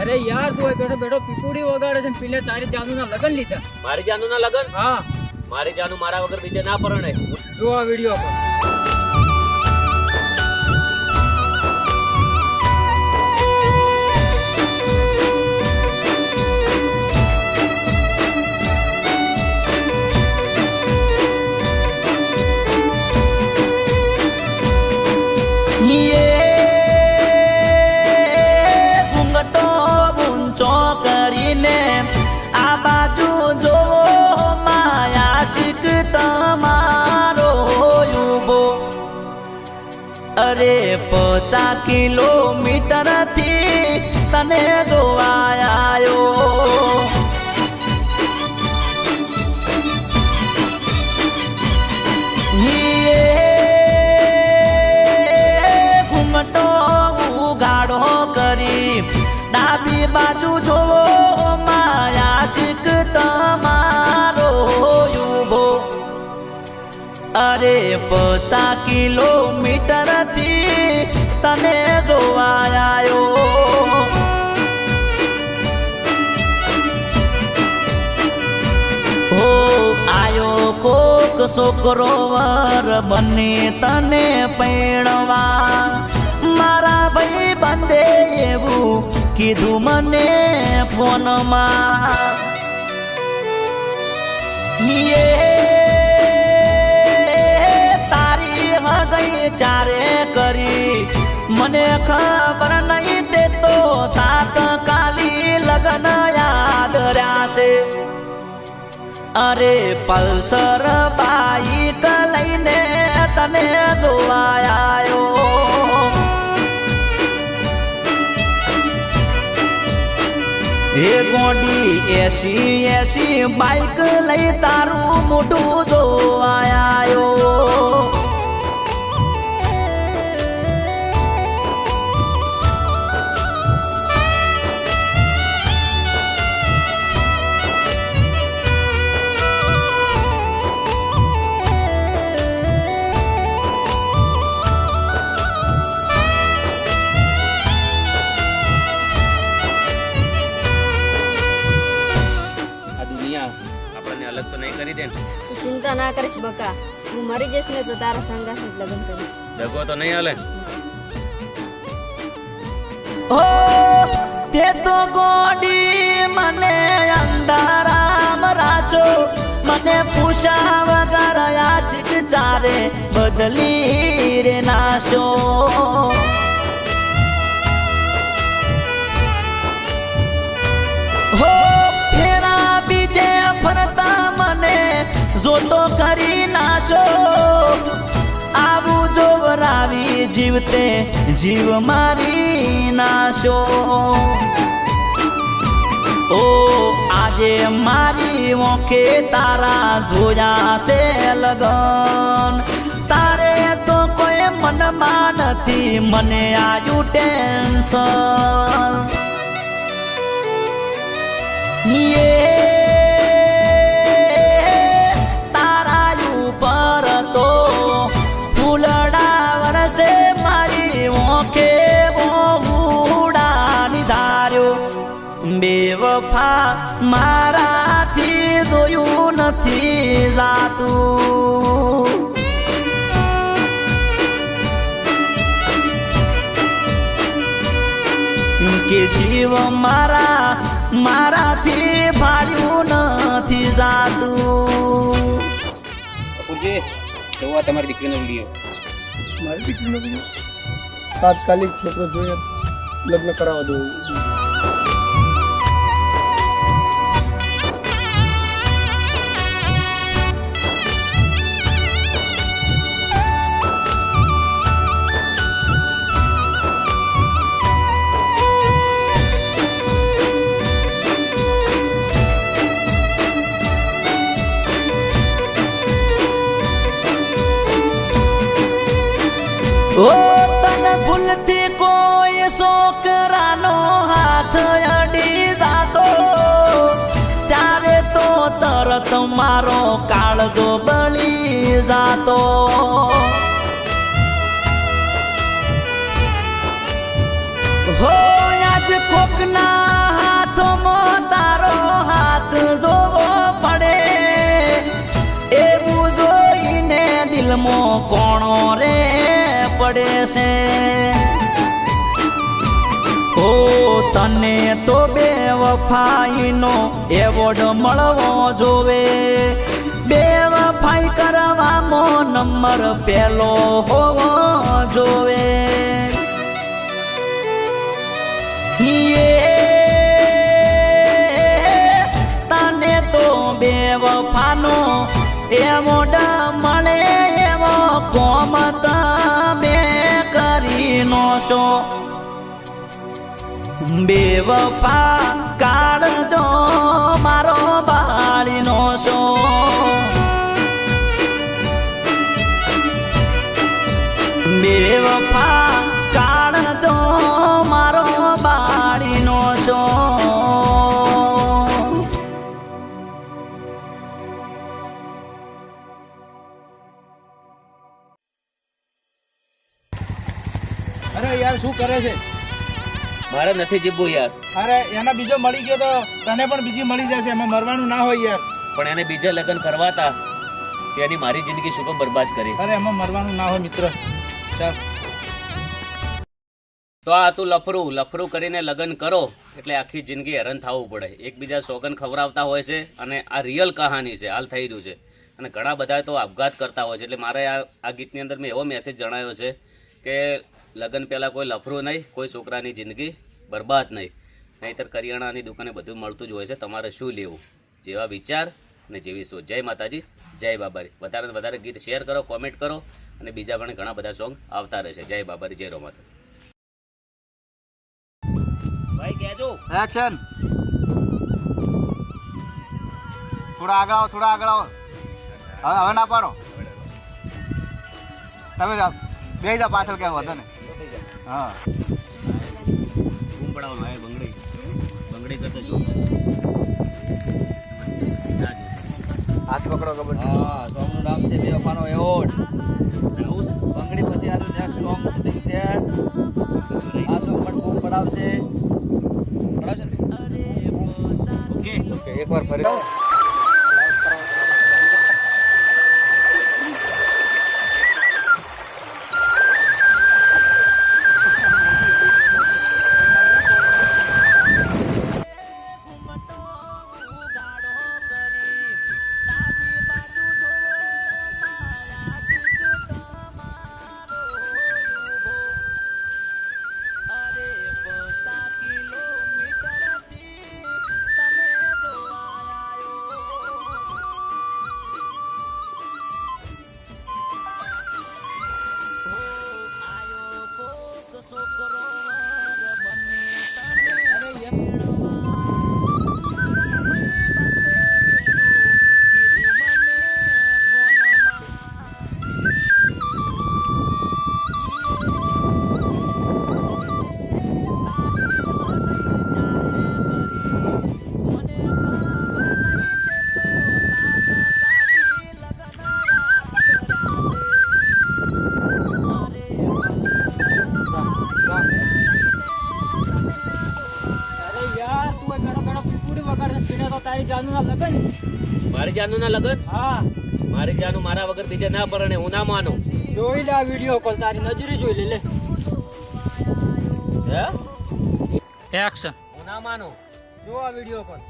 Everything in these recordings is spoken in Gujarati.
અરે યાર તું બેઠો બેઠો પીપુડી વગાડે છે પીલે તારી જાનુ ના લગન લીધા. મારી જાનુ ના લગન? હા. મારી જાનુ મારા વગર બીજે ના પરણે. જો આ વીડિયો પર. પચા કિલોમીટરથી તને આવ્યો ઘૂમટો ઉગાડો કરી, ડાબી બાજુ જોવો માયા શીખ તમારો ઊભો અરે પચાસ કિલોમીટરથી તને જોવા આવ્યો હો, આયો કોક છોકરો વર બને તને પૈણવા. મારા ભાઈ બંદે એવું કીધું મને ફોનમાં. તારી હગઈ ચારે કરી મને ખબર નહીં તે તો સાત કાલી લગન યાદ છે અરે પલ્સર બાઈક લઈને તને જોવા આવ્યો હે ગોડી એસી એસી બાઈક લઈ તારું મોટું જોવા દુનિયા આપણને અલગ તો નહીં કરી દે ને. તું ચિંતા ના કરીશ બકા. હું મરી જઈશ ને તો તારા સંગાથ લગ્ન કરીશ. દગો તો નહીં હાલે. ઓ તે તો ગોડી મને અંધારામ રાશો. મને પૂછા વગર આશિક ચારે બદલી રે નાશો. જોતો કરી નાશો. આવું જોવરાવી જીવતે, જીવ મારી નાશો. ઓ, આજે મારી ઓંખે તારા જોયા છે લગન. તારે તો કોઈ મનમાં નથી, મને આયુ ટેન્શન. યે બેવફા મારાથી જોયું નથી જાતું. કે જીવ મારા મારાથી ભાળ્યું નથી જાતું. કપૂરજી જોવા તમારી દીકરીનો વીડિયો. મારી દીકરીનો બીજો તાત્કાલિક છોકરો જોઈએ લગ્ન કરાવવા દો. ઓ તને ભૂલતી કોઈ છોકરાનો હાથ અડી જાતો. ત્યારે તો તરત મારો કાળજો બળી જાતો. પડે ઓ તને તો બે વફાઈનો એવોર્ડ મળવો જોવે. બે વફાઈ કરવામાં નંબર પેલો હોવો જોવે. તને તો બે વફાનો એવોર્ડ મળે એવો કોમ તમે કરી નો છો બેવફા કાઢજો મારો બાળીનો છો બેવફા અરે યાર શું કરે છે? મારે નથી જીવવું યાર. અરે એને બીજો મળી ગયો તો તને પણ બીજી મળી જશે એમાં મરવાનું ના હોય યાર. પણ એને બીજા લગ્ન કરવાતા તેની મારી જિંદગી શું કામ બરબાદ કરી? અરે એમાં મરવાનું ના હોય મિત્ર. ચાલ. તો આ તું લફરું. લફરું કરીને લગ્ન કરો એટલે આખી જિંદગી હેરાન થવું પડે. એકબીજા સોગન ખવડાવતા હોય છે અને આ રિયલ કહાની છે હાલ થઈ રહ્યું છે. અને ઘણા બધા તો આપઘાત કરતા હોય છે. એટલે મારે આ આ ગીતની અંદર મેં એવો મેસેજ જણાવ્યો છે કે લગ્ન પહેલાં કોઈ લફરું નહીં, કોઈ છોકરાની જિંદગી બરબાદ નહીં. નહીંતર કરિયાણાની દુકાને બધું મળતું જ હોય છે, તમારે શું લેવું? જેવા વિચાર અને જેવી સોચ જય માતાજી, જય બાબારી. વધારે વધારે ગીત શેર કરો, કોમેન્ટ કરો અને બીજા પણ ઘણા બધા સોંગ આવતા રહેશે. જય બાબારી, જય રો માતા ભાઈ, કહેજો. થોડા આગળ આવો, થોડા આગળ આવો. હવે ના પાડો. તમે બે જાઓ, પાછળ ક્યાં વધો ને. હા. પડાવવાનો હોય બંગડી. બંગડી કરતો જો. હાથ પકડો ખબર હા સોંગનું નામ છે બેવફાનો એવોર્ડ. બંગડી પછી આનું નેક્સ્ટ સોંગ શૂટિંગ છે. આ સોંગ પણ બૂમ પડાવશે? પડાવશે? ઓકે એક વાર ફરી. જાનુ ના લગન? મારી જાનુ મારા વગર બીજે ના પરણે હું ના માનું. જોઈ લે આ વીડિયો કોલ તારી નજરે જોઈ લે લે. હે? એક્શન હું ના માનું. જો આ વીડિયો કોલ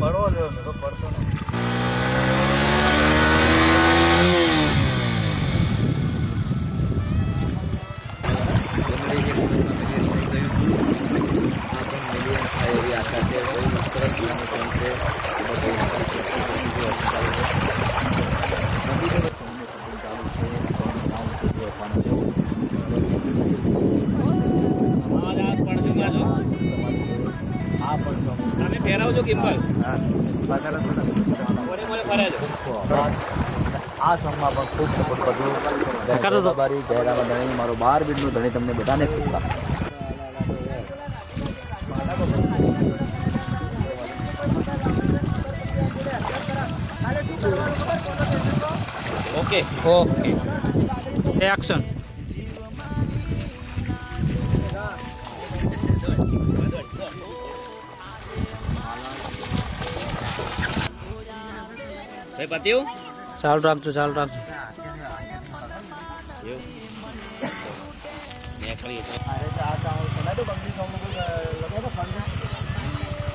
પડો જો મેં તો પડતો નથી. આ સોંગમાં પણ ખૂબ સપોર્ટ કરજો. બારી જયરામા ધણી. મારો બાર બીટનું ધણી તમને બધાને ખુશ રાખે ઓકે ઓકે એક્શન પત્યું ચાલુ રાખજો ચાલુ રાખજો નીકળી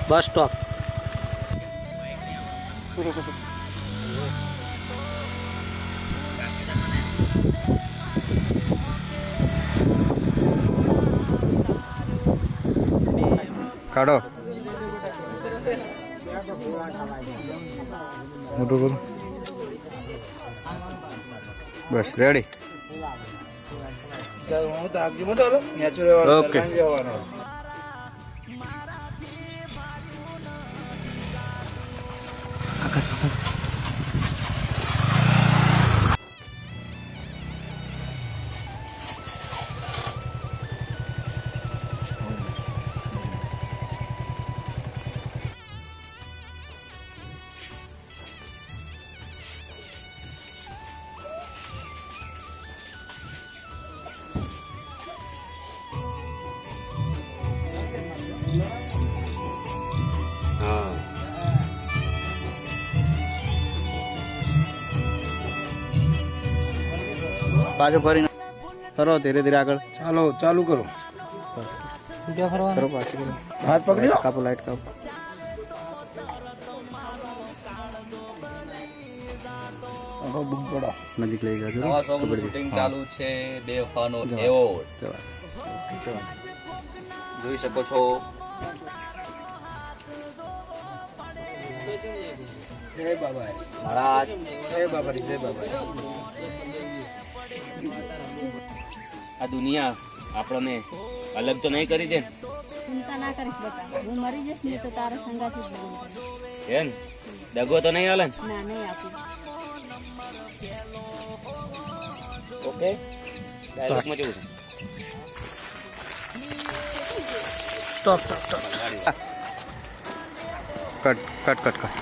બસ સ્ટોપ કાઢો મોટું કરો. બસ રેડી ઓકે પાછો ફરીને ફરો ધીરે ધીરે આગળ. ચાલો ચાલુ કરો. કરો પાછું હાથ પકડી કાપો લાઈટ કાપો. નજીક લઈ ગયા નવા ચાલુ છે બે ફાનો એવોર્ડ જોઈ શકો છો. જય બાબા મહારાજ. જય બાબા જય બાબા આ દુનિયા આપણને અલગ તો નહીં કરી દે? ચિંતા ના કરીશ બકા. હું મરી જઈશ ને તો તારા સંગાથી જ લગ્ન કરીશ ને? દગો તો નહીં આલે ના? નહીં આપું. ઓકે ડાયલોગમાં જવું છે. Stop stop stop cut cut cut cut